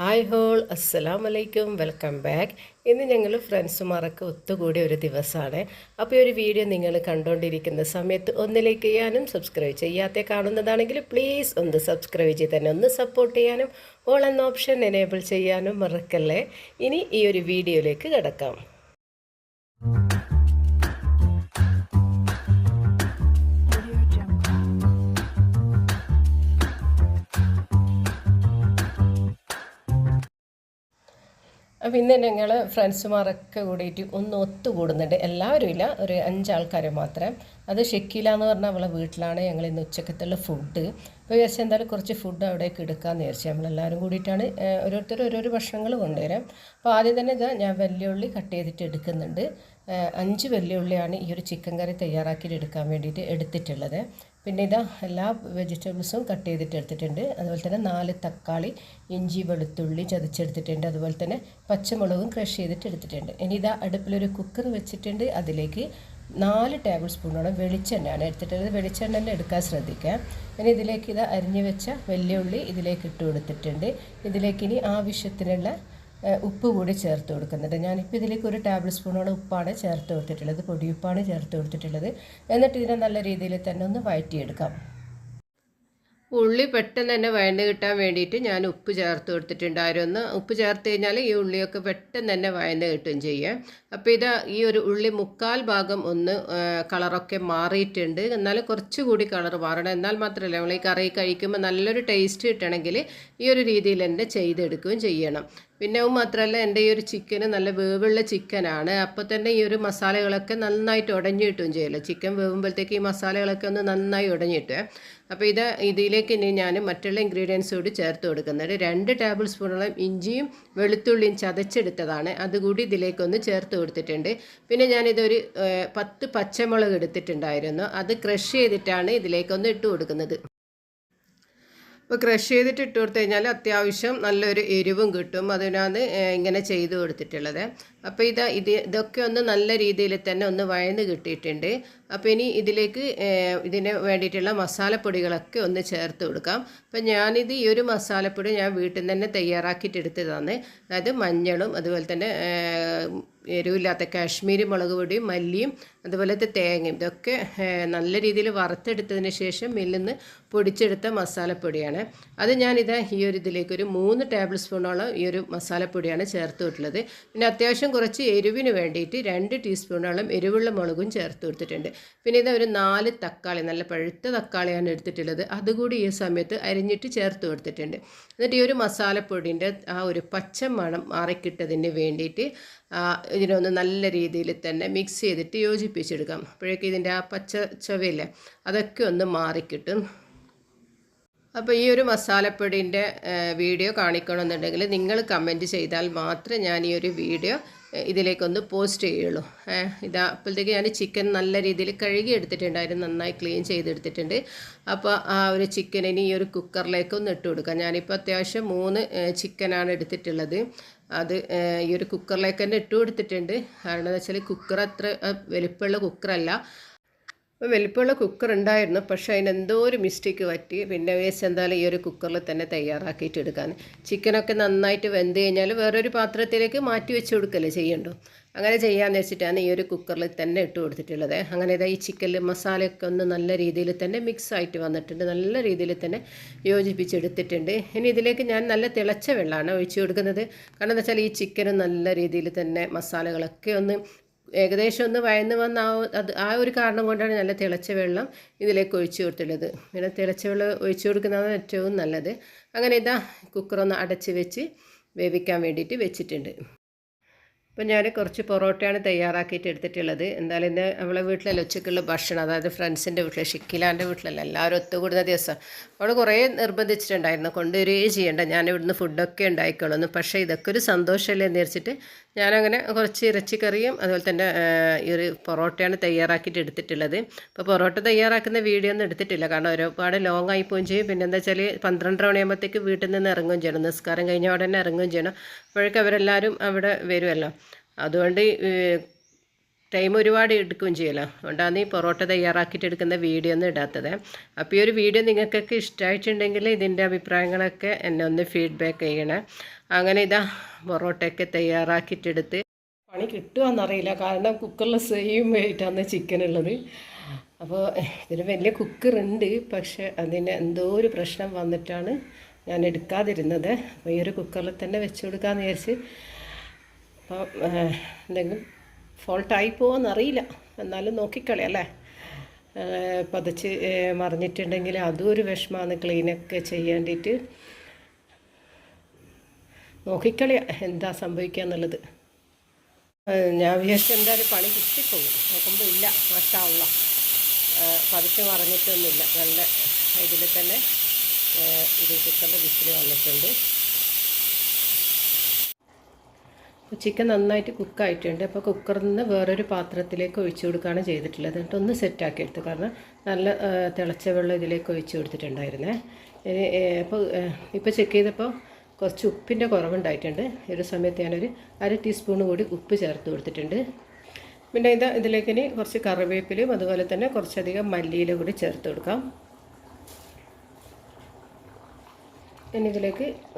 Hi whole അസ്സലാം വലൈക്കും welcome back. ഇന്ന് ഞങ്ങൾ ഫ്രണ്ട്സുമാരൊക്കെ ഒത്തുകൂടിയ ഒരു ദിവസമാണ്. അപ്പോൾ ഈ ഒരു വീഡിയോ നിങ്ങൾ കണ്ടുകൊണ്ടിരിക്കുന്ന സമയത്ത് ഒന്ന് ലൈക്ക് ചെയ്യാനും സബ്സ്ക്രൈബ് ചെയ്യാത്ത കാണുന്നതാണെങ്കിൽ പ്ലീസ് ഒന്ന് സബ്സ്ക്രൈബ് ചെയ്ത് തന്നെ ഒന്ന് സപ്പോർട്ട് ചെയ്യാനും ഓൾ എന്ന ഓപ്ഷൻ എനേബിൾ ചെയ്യാനും മറക്കല്ലേ? ഇനി ഈ ഒരു വീഡിയോയിലേക്ക് കിടക്കാം. ഇന്ന് ഞങ്ങൾ ഫ്രണ്ട്സുമാരൊക്കെ കൂടിയിട്ട് ഒന്ന് ഒത്തുകൂടുന്നുണ്ട്. എല്ലാവരും ഇല്ല. ഒരു അഞ്ചാൾക്കാർ മാത്രം. അത് ഷെക്കീല എന്ന് പറഞ്ഞാൽ അവളെ വീട്ടിലാണ്. ഞങ്ങൾ ഇന്ന് ഉച്ചക്കത്തുള്ള ഫുഡ് അപ്പോൾ വിചാരിച്ചാൽ എന്തായാലും കുറച്ച് ഫുഡ് അവിടേക്ക് എടുക്കാമെന്ന് വിചാരിച്ചു നമ്മളെല്ലാവരും കൂടിയിട്ടാണ് ഓരോരുത്തർ ഓരോരോ ഭക്ഷണങ്ങൾ കൊണ്ടുവരാം. അപ്പോൾ ആദ്യം തന്നെ ഇതാ ഞാൻ വെല്ലുള്ളി കട്ട് ചെയ്തിട്ട് എടുക്കുന്നുണ്ട്. അഞ്ച് വെല്ലുള്ളിയാണ് ഈ ഒരു ചിക്കൻ കറി തയ്യാറാക്കിയിട്ട് എടുക്കാൻ വേണ്ടിയിട്ട് എടുത്തിട്ടുള്ളത്. പിന്നെ ഇതാ എല്ലാ വെജിറ്റബിൾസും കട്ട് ചെയ്തിട്ട് എടുത്തിട്ടുണ്ട്. അതുപോലെ തന്നെ നാല് തക്കാളി ഇഞ്ചി വെളുത്തുള്ളി ചതച്ചെടുത്തിട്ടുണ്ട്. അതുപോലെ തന്നെ പച്ചമുളകും ക്രഷ് ചെയ്തിട്ട് എടുത്തിട്ടുണ്ട്. ഇനി ഇതാ അടുപ്പിലൊരു കുക്കർ വെച്ചിട്ടുണ്ട്. അതിലേക്ക് നാല് ടേബിൾ സ്പൂണോളം വെളിച്ചെണ്ണയാണ് എടുത്തിട്ടുള്ളത്. വെളിച്ചെണ്ണ തന്നെ എടുക്കാൻ ശ്രദ്ധിക്കുക ഇനി ഇതിലേക്ക് ഇതാ അരിഞ്ഞു വെച്ച വെല്ലുള്ളി ഇതിലേക്ക് ഇട്ട് കൊടുത്തിട്ടുണ്ട്. ഇതിലേക്ക് ഇനി ആവശ്യത്തിനുള്ള ഉപ്പ് കൂടി ചേർത്ത് കൊടുക്കുന്നുണ്ട്. ഞാനിപ്പോൾ ഇതിലേക്ക് ഒരു ടേബിൾ സ്പൂണോളം ഉപ്പാണ് ചേർത്ത് കൊടുത്തിട്ടുള്ളത്. പൊടിയുപ്പാണ് ചേർത്ത് കൊടുത്തിട്ടുള്ളത്. എന്നിട്ട് ഇതിനെ നല്ല രീതിയിൽ തന്നെ ഒന്ന് വഴറ്റിയെടുക്കാം ഉള്ളി പെട്ടെന്ന് തന്നെ വഴണ്ട് കിട്ടാൻ വേണ്ടിയിട്ട് ഞാൻ ഉപ്പ് ചേർത്ത് കൊടുത്തിട്ടുണ്ടായിരുന്നു ഉപ്പ് ചേർത്ത് കഴിഞ്ഞാൽ ഈ ഉള്ളിയൊക്കെ പെട്ടെന്ന് തന്നെ വഴന്ന് കിട്ടുകയും ചെയ്യാം. അപ്പോൾ ഇത് ഈ ഒരു ഉള്ളി മുക്കാൽ ഭാഗം ഒന്ന് കളറൊക്കെ മാറിയിട്ടുണ്ട്. എന്നാലും കുറച്ചുകൂടി കളർ മാറണം. എന്നാൽ മാത്രമല്ല നമ്മൾ ഈ കറി കഴിക്കുമ്പോൾ നല്ലൊരു ടേസ്റ്റ് കിട്ടണമെങ്കിൽ ഈ ഒരു രീതിയിൽ തന്നെ ചെയ്തെടുക്കുകയും ചെയ്യണം. പിന്നെ അത് മാത്രമല്ല എന്റെ ഈ ഒരു ചിക്കന് നല്ല വേവുള്ള ചിക്കനാണ് അപ്പോൾ തന്നെ ഈ ഒരു മസാലകളൊക്കെ നന്നായിട്ട് ഉടഞ്ഞു കിട്ടുകയും ചെയ്യല്ലോ? ചിക്കൻ വേവുമ്പോഴത്തേക്ക് ഈ മസാലകളൊക്കെ ഒന്ന് നന്നായി ഉടഞ്ഞിട്ട് അപ്പോൾ ഇത് ഇതിലേക്ക് ഇനി ഞാൻ മറ്റുള്ള ഇൻഗ്രീഡിയൻസ് കൂടി ചേർത്ത് കൊടുക്കുന്നുണ്ട്. രണ്ട് ടേബിൾ സ്പൂണോളം ഇഞ്ചിയും വെളുത്തുള്ളിയും ചതച്ചെടുത്തതാണ്. അതുകൂടി ഇതിലേക്കൊന്ന് ചേർത്ത് കൊടുത്തിട്ടുണ്ട്. പിന്നെ ഞാനിതൊരു പത്ത് പച്ചമുളക് എടുത്തിട്ടുണ്ടായിരുന്നു. അത് ക്രഷ് ചെയ്തിട്ടാണ് ഇതിലേക്കൊന്ന് ഇട്ട് കൊടുക്കുന്നത്. അപ്പോൾ ക്രഷ് ചെയ്തിട്ട് ഇട്ട് കൊടുത്തു കഴിഞ്ഞാൽ അത്യാവശ്യം നല്ലൊരു എരിവും കിട്ടും. അതിനാണ് ഇങ്ങനെ ചെയ്ത് കൊടുത്തിട്ടുള്ളത്. അപ്പോൾ ഇത് ഇത് ഇതൊക്കെ ഒന്ന് നല്ല രീതിയിൽ തന്നെ ഒന്ന് വഴന്ന് കിട്ടിയിട്ടുണ്ട്. അപ്പോൾ ഇനി ഇതിലേക്ക് ഇതിന് വേണ്ടിയിട്ടുള്ള മസാലപ്പൊടികളൊക്കെ ഒന്ന് ചേർത്ത് കൊടുക്കാം. അപ്പോൾ ഞാനിത് ഈ ഒരു മസാലപ്പൊടി ഞാൻ വീട്ടിൽ നിന്ന് തന്നെ തയ്യാറാക്കിയിട്ട് എടുത്തതാണ്. അതായത് മഞ്ഞളും അതുപോലെ തന്നെ എരിവില്ലാത്ത കാശ്മീരി മുളക് പൊടിയും മല്ലിയും അതുപോലത്തെ തേങ്ങയും ഇതൊക്കെ നല്ല രീതിയിൽ വറുത്തെടുത്തതിന് ശേഷം മില്ലിൽ നിന്ന് പൊടിച്ചെടുത്ത മസാലപ്പൊടിയാണ്. അത് ഞാനിത് ഈ ഒരു ഇതിലേക്ക് ഒരു മൂന്ന് ടേബിൾ സ്പൂണോളം ഈ ഒരു മസാലപ്പൊടിയാണ് ചേർത്ത് വിട്ടുള്ളത് പിന്നെ അത്യാവശ്യം കുറച്ച് എരിവിന് വേണ്ടിയിട്ട് രണ്ട് ടീസ്പൂണോളം എരിവുള്ള മുളകും ചേർത്ത് കൊടുത്തിട്ടുണ്ട്. പിന്നെ ഇത് ഒരു നാല് തക്കാളി നല്ല പഴുത്ത തക്കാളിയാണ് എടുത്തിട്ടുള്ളത്. അതുകൂടി ഈ സമയത്ത് അരിഞ്ഞിട്ട് ചേർത്ത് കൊടുത്തിട്ടുണ്ട്. എന്നിട്ട് ഈ ഒരു മസാലപ്പൊടിന്റെ ആ ഒരു പച്ച മണം മാറിക്കിട്ടതിന് വേണ്ടിയിട്ട് ഇതിനൊന്ന് നല്ല രീതിയിൽ തന്നെ മിക്സ് ചെയ്തിട്ട് യോജിപ്പിച്ചെടുക്കാം. അപ്പോഴേക്കും ഇതിന്റെ ആ പച്ച ചുവയില്ലേ അതൊക്കെ ഒന്ന് മാറിക്കിട്ടും. അപ്പോൾ ഈ ഒരു മസാലപ്പൊടിന്റെ വീഡിയോ കാണിക്കണമെന്നുണ്ടെങ്കിൽ നിങ്ങൾ കമന്റ് ചെയ്താൽ മാത്രമേ ഞാൻ ഈ ഒരു വീഡിയോ ഇതിലേക്കൊന്ന് പോസ്റ്റ് ചെയ്യുള്ളൂ. ഇതാ അപ്പോഴത്തേക്ക് ഞാൻ ചിക്കൻ നല്ല രീതിയിൽ കഴുകി എടുത്തിട്ടുണ്ടായിരുന്നു നന്നായി ക്ലീൻ ചെയ്തെടുത്തിട്ടുണ്ട്. അപ്പോൾ ആ ഒരു ചിക്കൻ ഇനി ഈ ഒരു കുക്കറിലേക്കൊന്ന് ഇട്ട് കൊടുക്കാം. ഞാനിപ്പോൾ അത്യാവശ്യം മൂന്ന് ചിക്കനാണ് എടുത്തിട്ടുള്ളത്. അത് ഈ ഒരു കുക്കറിലേക്ക് തന്നെ ഇട്ട് കൊടുത്തിട്ടുണ്ട്. കാരണം എന്ന് വെച്ചാൽ കുക്കർ അത്ര വലിപ്പമുള്ള കുക്കറല്ല അപ്പോൾ വലിപ്പമുള്ള കുക്കർ ഉണ്ടായിരുന്നു. പക്ഷേ അതിനെന്തോ ഒരു മിസ്റ്റേക്ക് പറ്റി. പിന്നെ വേസ്റ്റ് എന്തായാലും ഈ ഒരു കുക്കറിൽ തന്നെ തയ്യാറാക്കിയിട്ട് എടുക്കാൻ. ചിക്കനൊക്കെ നന്നായിട്ട് വെന്ത് കഴിഞ്ഞാൽ വേറൊരു പാത്രത്തിലേക്ക് മാറ്റി വെച്ച് കൊടുക്കല്ലേ ചെയ്യണ്ടോ? അങ്ങനെ ചെയ്യാമെന്ന് വെച്ചിട്ടാണ് ഈ ഒരു കുക്കറിൽ തന്നെ ഇട്ട് കൊടുത്തിട്ടുള്ളത്. അങ്ങനെ ഇതാ ഈ ചിക്കനിൽ മസാലയൊക്കെ ഒന്ന് നല്ല രീതിയിൽ തന്നെ മിക്സ് ആയിട്ട് വന്നിട്ടുണ്ട്. നല്ല രീതിയിൽ തന്നെ യോജിപ്പിച്ചെടുത്തിട്ടുണ്ട്. ഇനി ഇതിലേക്ക് ഞാൻ നല്ല തിളച്ച വെള്ളമാണ് ഒഴിച്ചു കൊടുക്കുന്നത്. കാരണം എന്താ വെച്ചാൽ ഈ ചിക്കന് നല്ല രീതിയിൽ തന്നെ മസാലകളൊക്കെ ഒന്ന് ഏകദേശം ഒന്ന് വയന്ന് വന്ന ആ അത് ആ ഒരു കാരണം കൊണ്ടാണ് നല്ല തിളച്ച വെള്ളം ഇതിലേക്ക് ഒഴിച്ചു കൊടുത്തുള്ളത് ഇങ്ങനെ തിളച്ച വെള്ളം ഒഴിച്ചു കൊടുക്കുന്നതാണ് ഏറ്റവും നല്ലത്. അങ്ങനെ ഇതാ കുക്കറൊന്ന് അടച്ച് വെച്ച് വേവിക്കാൻ വേണ്ടിയിട്ട് വെച്ചിട്ടുണ്ട്. ഇപ്പം ഞാൻ കുറച്ച് പൊറോട്ടയാണ് തയ്യാറാക്കിയിട്ട് എടുത്തിട്ടുള്ളത്. എന്തായാലും ഇന്ന് അവളെ വീട്ടിലല്ല ഉച്ചയ്ക്കുള്ള ഭക്ഷണം. അതായത് ഫ്രണ്ട്സിന്റെ വീട്ടിൽ ഷിക്കിലാന്റെ വീട്ടിലല്ല. എല്ലാവരും ഒത്തുകൂടുന്ന ദിവസം. അവൾ കുറേ നിർബന്ധിച്ചിട്ടുണ്ടായിരുന്നു. കൊണ്ടുവരികയും ചെയ്യേണ്ട. ഞാൻ ഇവിടുന്ന് ഫുഡൊക്കെ ഉണ്ടായിക്കോളുന്നു പക്ഷേ ഇതൊക്കെ ഒരു സന്തോഷമല്ലേ എന്ന് വെച്ചിട്ട് ഞാനങ്ങനെ കുറച്ച് ഇറച്ചിക്കറിയും അതുപോലെ തന്നെ ഈ ഒരു പൊറോട്ടയാണ് തയ്യാറാക്കിയിട്ട് എടുത്തിട്ടുള്ളത്. അപ്പോൾ പൊറോട്ട തയ്യാറാക്കുന്ന വീഡിയോ ഒന്നും എടുത്തിട്ടില്ല. കാരണം ഒരുപാട് ലോങ് ആയി പോവുകയും ചെയ്യും. പിന്നെ എന്താ വെച്ചാൽ പന്ത്രണ്ടര മണിയാകുമ്പോഴത്തേക്ക് വീട്ടിൽ നിന്ന് ഇറങ്ങുകയും ചെയ്യണം. നിസ്കാരം കഴിഞ്ഞ ഉടനെ ഇറങ്ങുകയും ചെയ്യണം. അപ്പോഴേക്കും അവരെല്ലാവരും അവിടെ വരുമല്ലോ. അതുകൊണ്ട് ടൈം ഒരുപാട് എടുക്കുകയും ചെയ്യല്ലോ. അതുകൊണ്ടാണ് ഈ പൊറോട്ട തയ്യാറാക്കിയിട്ട് എടുക്കുന്ന വീഡിയോ ഒന്നും ഇടാത്തത്. അപ്പോൾ ഈ ഒരു വീഡിയോ നിങ്ങൾക്കൊക്കെ ഇഷ്ടമായിട്ടുണ്ടെങ്കിൽ ഇതിന്റെ അഭിപ്രായങ്ങളൊക്കെ എന്നെ ഒന്ന് ഫീഡ്ബാക്ക് ചെയ്യണേ. അങ്ങനെ ഇതാ പൊറോട്ടയൊക്കെ തയ്യാറാക്കിയിട്ടെടുത്ത് പണി കിട്ടുകയെന്നറിയില്ല കാരണം കുക്കറിൽ സെയിം വെയിറ്റാണ് ചിക്കൻ ഉള്ളത്. അപ്പോൾ ഇതിന് വലിയ കുക്കറുണ്ട് പക്ഷെ അതിന് എന്തോ ഒരു പ്രശ്നം വന്നിട്ടാണ് ഞാൻ എടുക്കാതിരുന്നത്. അപ്പോൾ ഈ ഒരു കുക്കറിൽ തന്നെ വെച്ച് കൊടുക്കാമെന്ന് വിചാരിച്ച് അപ്പോൾ എന്തെങ്കിലും ഫോൾട്ടായി പോകുമെന്നറിയില്ല എന്നാലും നോക്കിക്കളി അല്ലേ? പതച്ച് മറിഞ്ഞിട്ടുണ്ടെങ്കിൽ അതും ഒരു വിഷമമാണ് ക്ലീനൊക്കെ ചെയ്യേണ്ടിയിട്ട് നോക്കിക്കളിയ എന്താ സംഭവിക്കുക എന്നുള്ളത്. ഞാൻ വിചാരിച്ചു എന്തായാലും പണി കിട്ടിപ്പോകും. നോക്കുമ്പോൾ ഇല്ല മാറ്റാവുള്ള പതുക്കെ മറിഞ്ഞിട്ടൊന്നുമില്ല. നല്ല ഇതിൽ തന്നെ ഇത് വിസിൽ വന്നിട്ടുണ്ട്. ചിക്കൻ നന്നായിട്ട് കുക്കായിട്ടുണ്ട്. അപ്പോൾ കുക്കറിൽ നിന്ന് വേറൊരു പാത്രത്തിലേക്ക് ഒഴിച്ചു കൊടുക്കുകയാണ് ചെയ്തിട്ടുള്ളത്. എന്നിട്ട് ഒന്ന് സെറ്റാക്കി എടുത്തു. കാരണം നല്ല തിളച്ച വെള്ളം ഇതിലേക്ക് ഒഴിച്ചു കൊടുത്തിട്ടുണ്ടായിരുന്നേ. അപ്പോൾ ഇപ്പോൾ ചെക്ക് ചെയ്തപ്പോൾ കുറച്ച് ഉപ്പിന്റെ കുറവുണ്ടായിട്ടുണ്ട്. ഒരു സമയത്ത് ഞാനൊരു അര ടീസ്പൂൺ കൂടി ഉപ്പ് ചേർത്ത് കൊടുത്തിട്ടുണ്ട്. പിന്നെ ഇത് ഇതിലേക്ക് ഇനി കുറച്ച് കറിവേപ്പിലയും അതുപോലെ തന്നെ കുറച്ചധികം മല്ലിയില കൂടി ചേർത്ത് കൊടുക്കാം. ഇനി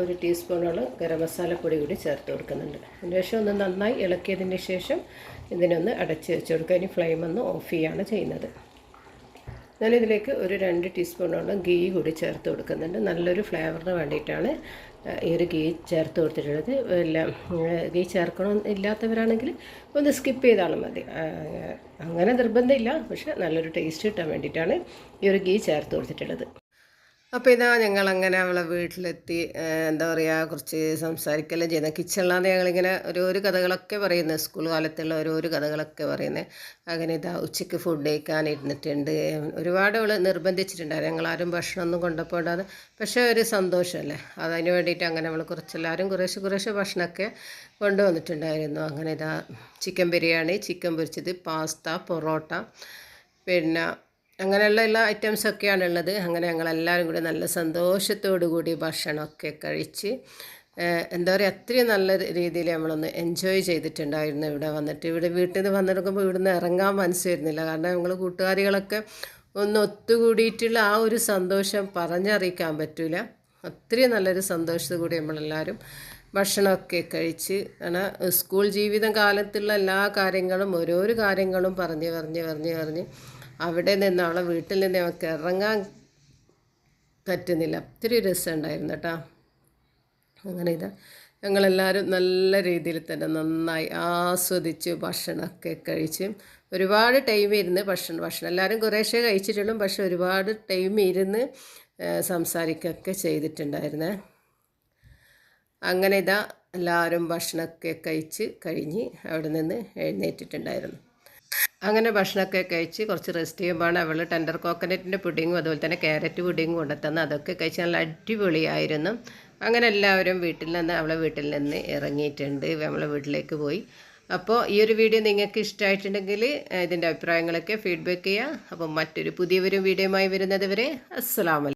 ഒരു ടീസ്പൂണോളം ഗരം മസാലപ്പൊടി കൂടി ചേർത്ത് കൊടുക്കുന്നുണ്ട്. അതിന് ശേഷം ഒന്ന് നന്നായി ഇളക്കിയതിന് ശേഷം ഇതിനൊന്ന് അടച്ച് വെച്ച് കൊടുക്കുക. ഇനി ഫ്ലെയിം ഒന്ന് ഓഫ് ചെയ്യുകയാണ് ചെയ്യുന്നത്. ഞാനിതിലേക്ക് ഒരു രണ്ട് ടീസ്പൂണോളം ഗീ കൂടി ചേർത്ത് കൊടുക്കുന്നുണ്ട്. നല്ലൊരു ഫ്ലേവറിന് വേണ്ടിയിട്ടാണ് ഈ ഒരു ഗീ ചേർത്ത് കൊടുത്തിട്ടുള്ളത്. എല്ലാം ഗീ ചേർക്കണം ഇല്ലാത്തവരാണെങ്കിൽ ഒന്ന് സ്കിപ്പ് ചെയ്താലും മതി. അങ്ങനെ നിർബന്ധമില്ല. പക്ഷേ നല്ലൊരു ടേസ്റ്റ് കിട്ടാൻ വേണ്ടിയിട്ടാണ് ഈ ഒരു ഗീ ചേർത്ത് കൊടുത്തിട്ടുള്ളത്. അപ്പോൾ ഇതാ ഞങ്ങളങ്ങനെ അവളെ വീട്ടിലെത്തി എന്താ പറയുക കുറച്ച് സംസാരിക്കുകയെല്ലാം ചെയ്യുന്നത് കിച്ചണിലാണ് ഞങ്ങളിങ്ങനെ ഓരോരോ കഥകളൊക്കെ പറയുന്നത് സ്കൂൾ കാലത്തുള്ള ഓരോരോ കഥകളൊക്കെ പറയുന്നത് അങ്ങനെ ഇതാ ഉച്ചയ്ക്ക് ഫുഡ് കഴിക്കാൻ ഇരുന്നിട്ടുണ്ട്. ഒരുപാട് അവൾ നിർബന്ധിച്ചിട്ടുണ്ടായിരുന്നു. ഞങ്ങളാരും ഭക്ഷണമൊന്നും കൊണ്ടുപോകാതെ പക്ഷേ ഒരു സന്തോഷമല്ലേ? അതിന് വേണ്ടിയിട്ട് അങ്ങനെ നമ്മൾ കുറച്ചെല്ലാവരും കുറേശ്ശെ കുറേശ്ശെ ഭക്ഷണമൊക്കെ കൊണ്ടുവന്നിട്ടുണ്ടായിരുന്നു. അങ്ങനെ ഇതാ ചിക്കൻ ബിരിയാണി ചിക്കൻ പൊരിച്ചത് പാസ്ത പൊറോട്ട പിന്നെ അങ്ങനെയുള്ള എല്ലാ ഐറ്റംസൊക്കെയാണ് ഉള്ളത്. അങ്ങനെ ഞങ്ങളെല്ലാവരും കൂടി നല്ല സന്തോഷത്തോടു കൂടി ഭക്ഷണമൊക്കെ കഴിച്ച് എന്താ പറയുക അത്രയും നല്ല രീതിയിൽ നമ്മളൊന്ന് എൻജോയ് ചെയ്തിട്ടുണ്ടായിരുന്നു ഇവിടെ വന്നിട്ട്. ഇവിടെ വീട്ടിൽ നിന്ന് വന്നെടുക്കുമ്പോൾ ഇവിടുന്ന് ഇറങ്ങാൻ മനസ്സ് വരുന്നില്ല. കാരണം ഞങ്ങൾ കൂട്ടുകാരികളൊക്കെ ഒന്ന് ഒത്തുകൂടിയിട്ടുള്ള ആ ഒരു സന്തോഷം പറഞ്ഞറിയിക്കാൻ പറ്റില്ല അത്രയും നല്ലൊരു സന്തോഷത്തു കൂടി നമ്മളെല്ലാവരും ഭക്ഷണമൊക്കെ കഴിച്ച് കാരണം സ്കൂൾ ജീവിതം കാലത്തുള്ള എല്ലാ കാര്യങ്ങളും ഓരോരോ കാര്യങ്ങളും പറഞ്ഞ് പറഞ്ഞ് പറഞ്ഞ് പറഞ്ഞ് അവിടെ നിന്ന് അവളെ വീട്ടിൽ നിന്ന് നമുക്ക് ഇറങ്ങാൻ പറ്റുന്നില്ല. ഒത്തിരി രസമുണ്ടായിരുന്നു കേട്ടോ. അങ്ങനെ ഇതാ ഞങ്ങളെല്ലാവരും നല്ല രീതിയിൽ തന്നെ നന്നായി ആസ്വദിച്ച് ഭക്ഷണമൊക്കെ കഴിച്ച്. ഒരുപാട് ടൈം ഇരുന്ന് ഭക്ഷണം ഭക്ഷണം. എല്ലാവരും കുറേശ്ശേ കഴിച്ചിട്ടുള്ളൂ പക്ഷെ ഒരുപാട് ടൈം ഇരുന്ന് സംസാരിക്കുകയൊക്കെ ചെയ്തിട്ടുണ്ടായിരുന്നേ. അങ്ങനെ ഇതാ എല്ലാവരും ഭക്ഷണമൊക്കെ കഴിച്ച് കഴിഞ്ഞ് അവിടെ നിന്ന് എഴുന്നേറ്റിട്ടുണ്ടായിരുന്നു. അങ്ങനെ ഭക്ഷണമൊക്കെ കഴിച്ച് കുറച്ച് റെസ്റ്റ് ചെയ്യുമ്പോഴാണ് അവൾ ടെൻഡർ കോക്കനറ്റിന്റെ പുഡിങ്ങും അതുപോലെ തന്നെ ക്യാരറ്റ് പുഡിങ്ങും കൊണ്ടുത്തന്ന് അതൊക്കെ കഴിച്ച് നല്ല അടിപൊളിയായിരുന്നു. അങ്ങനെ എല്ലാവരും വീട്ടിൽ നിന്ന് അവളെ വീട്ടിൽ നിന്ന് ഇറങ്ങിയിട്ടുണ്ട്. നമ്മളെ വീട്ടിലേക്ക് പോയി. അപ്പോൾ ഈ ഒരു വീഡിയോ നിങ്ങൾക്ക് ഇഷ്ടമായിട്ടുണ്ടെങ്കിൽ ഇതിന്റെ അഭിപ്രായങ്ങളൊക്കെ ഫീഡ്ബാക്ക് ചെയ്യുക. അപ്പോൾ മറ്റൊരു പുതിയൊരു വീഡിയോയുമായി വരുന്നത് വരെ അസ്സാം